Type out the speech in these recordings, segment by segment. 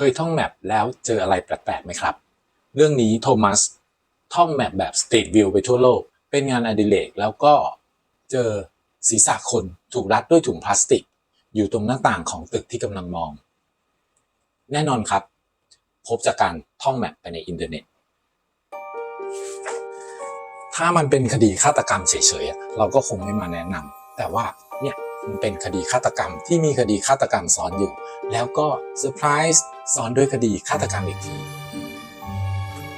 เคยท่องแมปแล้วเจออะไรแปลกๆไหมครับ เรื่องนี้โทมัสท่องแมปแบบสตรีทวิวไปทั่วโลก เป็นงานอดิเรกแล้วก็เจอศีรษะคนถูกรัดด้วยถุงพลาสติก อยู่ตรงหน้าต่างของตึกที่กำลังมอง แน่นอนครับ พบจากการท่องแมปไปในอินเทอร์เน็ต ถ้ามันเป็นคดีฆาตกรรมเฉยๆเราก็คงไม่มาแนะนำแต่ว่า เป็นคดีฆาตกรรม ที่มีคดีฆาตกรรมซ้อนอยู่ แล้วก็เซอร์ไพรส์ซ้อนด้วยคดีฆาตกรรมอีกที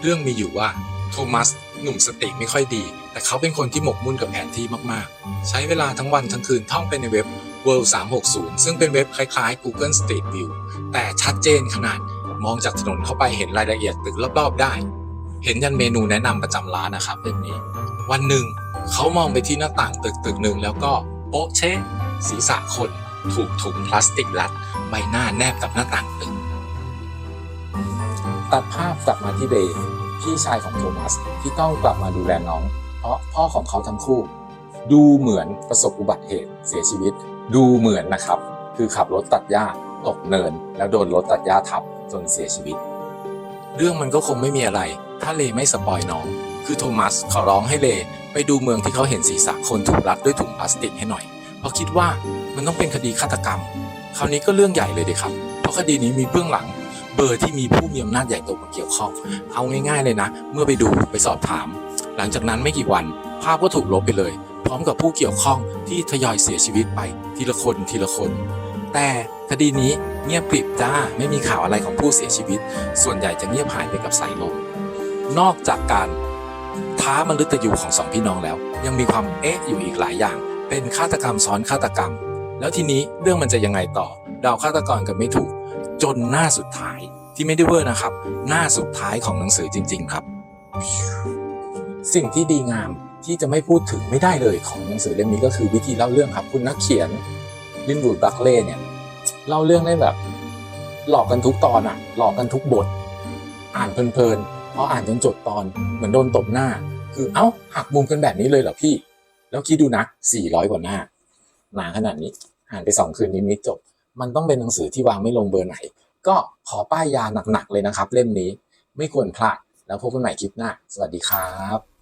เรื่องมีอยู่ว่าโทมัสหนุ่มสติไม่ค่อยดี แต่เขาเป็นคนที่หมกมุ่นกับแผนที่มากๆ ใช้เวลาทั้งวันทั้งคืนท่องไปในเว็บ World 360 ซึ่งเป็นเว็บคล้ายๆ Google Street View แต่ชัดเจนขนาดมองจากถนนเข้าไปเห็นรายละเอียดตึกรอบๆ ได้ เห็นยันเมนูแนะนำประจำร้านนะครับเล่มนี้ วันหนึ่งเขามองไปที่หน้าต่างตึกตึกหนึ่งแล้วก็โป๊ะเชะ ศีรษะคนถูกถุงพลาสติกรัดใบหน้าแนบกับหน้าต่างตึกตัดภาพกลับมาที่เดย์พี่ชายของโทมัสที่ต้องกลับมาดูแลน้อง เพราะพ่อของเขาทั้งคู่ ดูเหมือนประสบอุบัติเหตุเสียชีวิต ดูเหมือนนะครับ คือขับรถตัดหญ้าตกเนิน แล้วโดนรถตัดหญ้าทับจนเสียชีวิต เรื่องมันก็คงไม่มีอะไร ถ้าเลไม่สปอยน้อง คือโทมัสขอร้องให้เลไปดูเมืองที่เขาเห็นศีรษะคนถูกรัดด้วยถุงพลาสติกให้หน่อย เพราะคิดว่ามันต้องเป็นคดีฆาตกรรม คราวนี้ก็เรื่องใหญ่เลยเดีครับ เพราะคดีนี้มีเบื้องหลังเบอร์ที่มีผู้มีอำนาจใหญ่โตมาเกี่ยวข้อง เอาง่ายๆเลยนะ เมื่อไปดูไปสอบถาม หลังจากนั้นไม่กี่วัน ภาพก็ถูกลบไปเลย พร้อมกับผู้เกี่ยวข้องที่ทยอยเสียชีวิตไปทีละคนทีละคน แต่คดีนี้เงียบกริบจ้าไม่มีข่าวอะไรของผู้เสียชีวิต ส่วนใหญ่จะเงียบหายไปกับสายลมนอกจากการท้ามฤตยูของสองพี่น้องแล้ว ยังมีความเอ๊ะอยู่อีกหลายอย่าง เป็นฆาตกรรมซ้อนฆาตกรรม แล้วทีนี้เรื่องมันจะยังไงต่อเดาฆาตกรกันไม่ถูก จนหน้าสุดท้ายที่ไม่ได้เวอร์นะครับ หน้าสุดท้ายของหนังสือจริง ๆ ครับ สิ่งที่ดีงามที่จะไม่พูดถึงไม่ได้เลยของหนังสือเล่มนี้ก็คือวิธีเล่าเรื่องครับคุณนักเขียนลินวูดบัคเล่เนี่ยเล่าเรื่องได้แบบ หลอกกันทุกตอนอะหลอกกันทุกบท อ่านเพลินๆพออ่านจนจบตอนเหมือนโดนตบหน้า คือเอ้าหักมุมกันแบบนี้เลยเหรอพี่ แล้วคิดดูนะ400 กว่าหน้า หนาขนาดนี้ อ่านไปสองคืนนิดๆจบ มันต้องเป็นหนังสือที่วางไม่ลงเบอร์ไหน ก็ขอป้ายยาหนักๆเลยนะครับ เล่มนี้ไม่ควรพลาด แล้วพบกันใหม่คลิปหน้า สวัสดีครับ